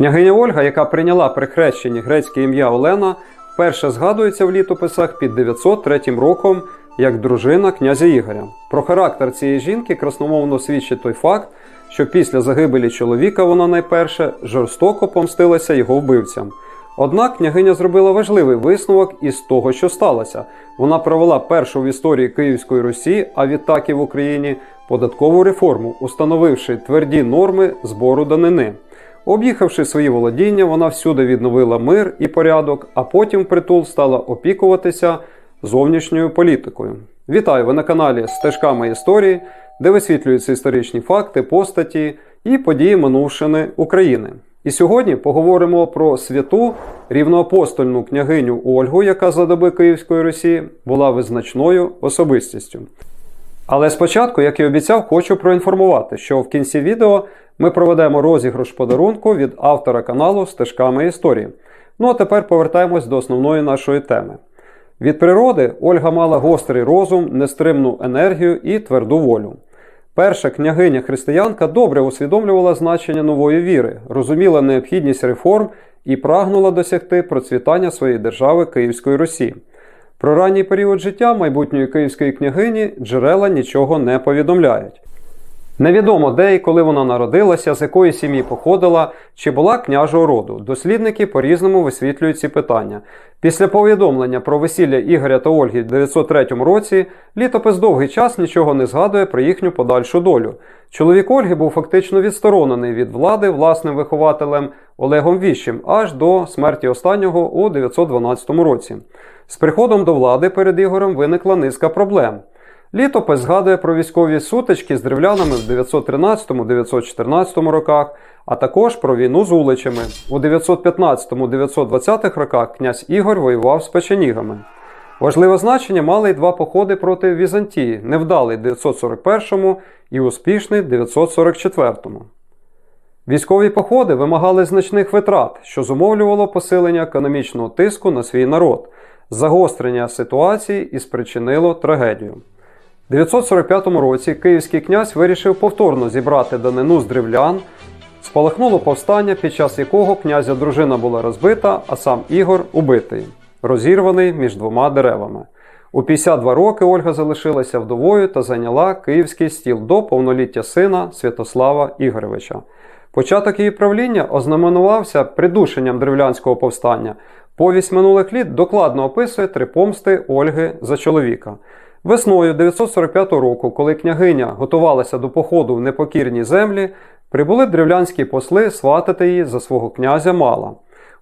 Княгиня Ольга, яка прийняла при хрещенні грецьке ім'я Олена, вперше згадується в літописах під 903 роком як дружина князя Ігоря. Про характер цієї жінки красномовно свідчить той факт, що після загибелі чоловіка вона найперше жорстоко помстилася його вбивцям. Однак княгиня зробила важливий висновок із того, що сталося. Вона провела першу в історії Київської Русі, а відтак і в Україні, податкову реформу, установивши тверді норми збору данини. Об'їхавши свої володіння, вона всюди відновила мир і порядок, а потім притул стала опікуватися зовнішньою політикою. Вітаю ви на каналі Стежками історії, де висвітлюються історичні факти, постаті і події минувшини України. І сьогодні поговоримо про святу рівноапостольну княгиню Ольгу, яка за доби Київської Русі була визначною особистістю. Але спочатку, як і обіцяв, хочу проінформувати, що в кінці відео ми проведемо розіграш подарунку від автора каналу Стежками історії. Ну а тепер повертаємось до основної нашої теми. Від природи Ольга мала гострий розум, нестримну енергію і тверду волю. Перша княгиня християнка добре усвідомлювала значення нової віри, розуміла необхідність реформ і прагнула досягти процвітання своєї держави Київської Русі. Про ранній період життя майбутньої київської княгині джерела нічого не повідомляють. Невідомо де і коли вона народилася, з якої сім'ї походила, чи була княжого роду. Дослідники по-різному висвітлюють ці питання. Після повідомлення про весілля Ігоря та Ольги в 903 році літопис довгий час нічого не згадує про їхню подальшу долю. Чоловік Ольги був фактично відсторонений від влади власним вихователем Олегом Віщим аж до смерті останнього у 912 році. З приходом до влади перед Ігорем виникла низка проблем. Літопис згадує про військові сутички з древлянами в 913-914 роках, а також про війну з уличами. У 915-920 роках князь Ігор воював з печенігами. Важливе значення мали й два походи проти Візантії, невдалий 941 і успішний 944. Військові походи вимагали значних витрат, що зумовлювало посилення економічного тиску на свій народ, загострення ситуації і спричинило трагедію. У 945 році київський князь вирішив повторно зібрати данину з древлян. Спалахнуло повстання, під час якого князя дружина була розбита, а сам Ігор убитий, розірваний між двома деревами. У 52 роки Ольга залишилася вдовою та зайняла київський стіл до повноліття сина Святослава Ігоровича. Початок її правління ознаменувався придушенням древлянського повстання. Повість минулих літ докладно описує три помсти Ольги за чоловіка. Весною 945 року, коли княгиня готувалася до походу в непокірні землі, прибули древлянські посли сватати її за свого князя Мала.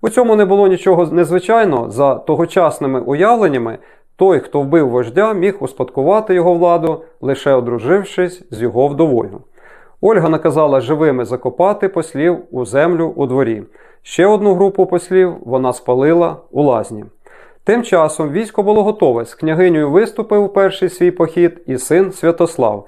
У цьому не було нічого незвичайного за тогочасними уявленнями. Той, хто вбив вождя, міг успадкувати його владу, лише одружившись з його вдовою. Ольга наказала живими закопати послів у землю у дворі. Ще одну групу послів вона спалила у лазні. Тим часом військо було готове. З княгинею виступив у перший свій похід і син Святослав.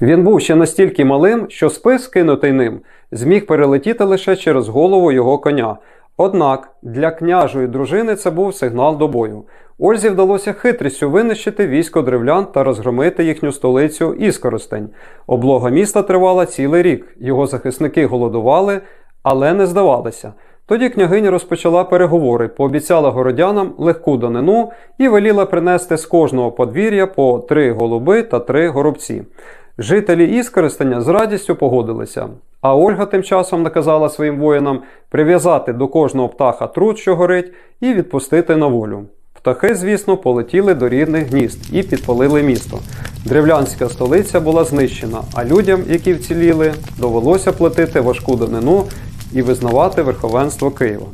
Він був ще настільки малим, що спис, кинутий ним, зміг перелетіти лише через голову його коня. Однак для княжої дружини це був сигнал до бою. Ользі вдалося хитрістю винищити військо древлян та розгромити їхню столицю Іскоростень. Облога міста тривала цілий рік. Його захисники голодували, але не здавалися. Тоді княгиня розпочала переговори, пообіцяла городянам легку данину і веліла принести з кожного подвір'я по три голуби та три горобці. Жителі Іскористання з радістю погодилися. А Ольга тим часом наказала своїм воїнам прив'язати до кожного птаха труд, що горить, і відпустити на волю. Птахи, звісно, полетіли до рідних гнізд і підпалили місто. Древлянська столиця була знищена, а людям, які вціліли, довелося платити важку данину і визнавати верховенство Києва.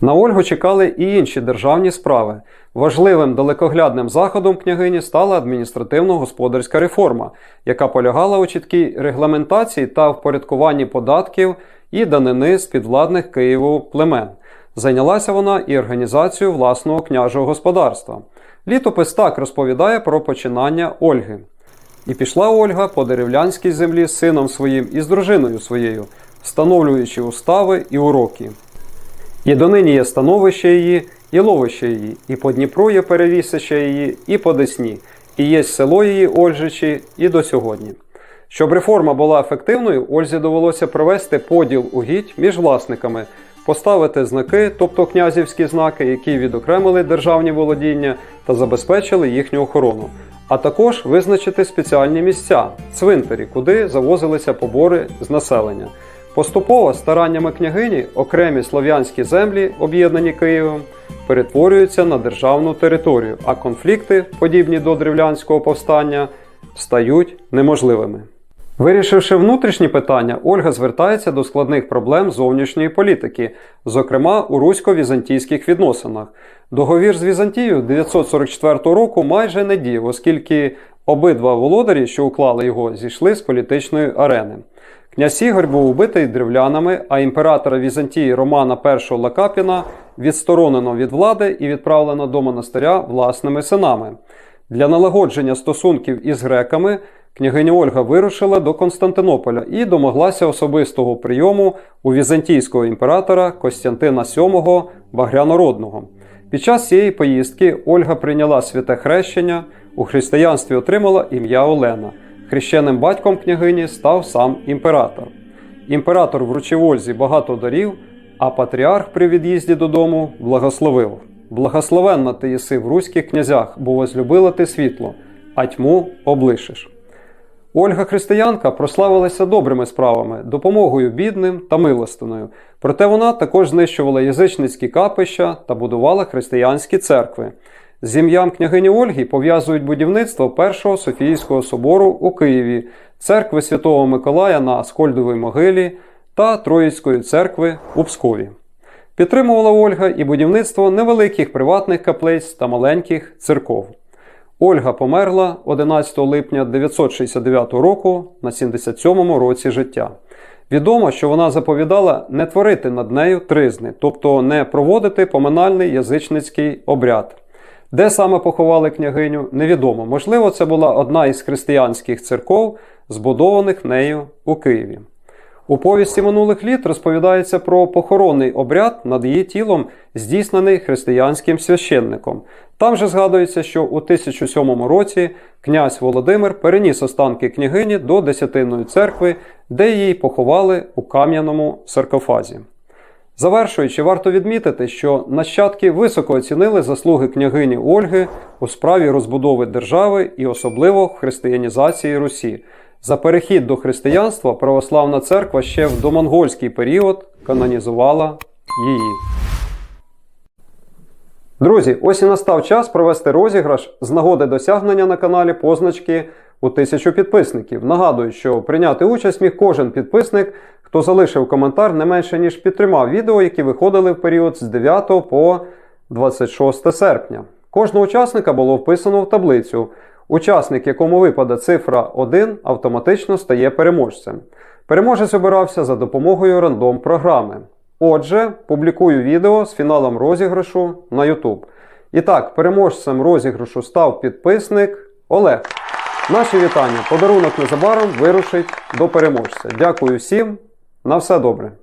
На Ольгу чекали і інші державні справи. Важливим далекоглядним заходом княгині стала адміністративно-господарська реформа, яка полягала у чіткій регламентації та впорядкуванні податків і данини з підвладних Києву племен. Зайнялася вона і організацією власного княжого господарства. Літопис так розповідає про починання Ольги. І пішла Ольга по деревлянській землі з сином своїм і з дружиною своєю, встановлюючи устави і уроки. І донині є становище її, і ловище її, і по Дніпру є перевісище її, і по Десні, і є село її Ольжичі, і до сьогодні. Щоб реформа була ефективною, Ользі довелося провести поділ угідь між власниками, поставити знаки, тобто князівські знаки, які відокремили державні володіння та забезпечили їхню охорону, а також визначити спеціальні місця цвинтарі, куди завозилися побори з населення. Поступово стараннями княгині окремі слов'янські землі, об'єднані Києвом, перетворюються на державну територію, а конфлікти, подібні до древлянського повстання, стають неможливими. Вирішивши внутрішні питання, Ольга звертається до складних проблем зовнішньої політики, зокрема у русько-візантійських відносинах. Договір з Візантією 944 року майже не діяв, оскільки обидва володарі, що уклали його, зійшли з політичної арени. Князь Ігор був убитий древлянами, а імператора Візантії Романа І Лакапіна відсторонено від влади і відправлено до монастиря власними синами. Для налагодження стосунків із греками княгиня Ольга вирушила до Константинополя і домоглася особистого прийому у візантійського імператора Костянтина VII Багрянородного. Під час цієї поїздки Ольга прийняла святе хрещення, у християнстві отримала ім'я Олена. Хрещеним батьком княгині став сам імператор. Імператор вручив Ользі багато дарів, а патріарх при від'їзді додому благословив. Благословенна ти єси в руських князях, бо возлюбила ти світло, а тьму облишиш. Ольга Християнка прославилася добрими справами, допомогою бідним та милостиною. Проте вона також знищувала язичницькі капища та будувала християнські церкви. З ім'ям княгині Ольги пов'язують будівництво Першого Софійського собору у Києві, церкви Святого Миколая на Аскольдовій могилі та Троїцької церкви у Пскові. Підтримувала Ольга і будівництво невеликих приватних каплиць та маленьких церков. Ольга померла 11 липня 969 року на 77-му році життя. Відомо, що вона заповідала не творити над нею тризни, тобто не проводити поминальний язичницький обряд. Де саме поховали княгиню, невідомо. Можливо, це була одна із християнських церков, збудованих нею у Києві. У повісті минулих літ розповідається про похоронний обряд над її тілом, здійснений християнським священником. Там же згадується, що у 1007 році князь Володимир переніс останки княгині до Десятинної церкви, де її поховали у кам'яному саркофазі. Завершуючи, варто відмітити, що нащадки високо оцінили заслуги княгині Ольги у справі розбудови держави і особливо християнізації Русі. За перехід до християнства православна церква ще в домонгольський період канонізувала її. Друзі, ось і настав час провести розіграш з нагоди досягнення на каналі позначки у тисячу підписників. Нагадую, що прийняти участь міг кожен підписник, хто залишив коментар не менше ніж під трьома відео, які виходили в період з 9 по 26 серпня. Кожного учасника було вписано в таблицю. Учасник, якому випаде цифра 1, автоматично стає переможцем. Переможець обирався за допомогою рандом програми. Отже, публікую відео з фіналом розіграшу на YouTube. І так, переможцем розіграшу став підписник Олег. Наші вітання. Подарунок незабаром вирушить до переможця. Дякую всім. На все добре.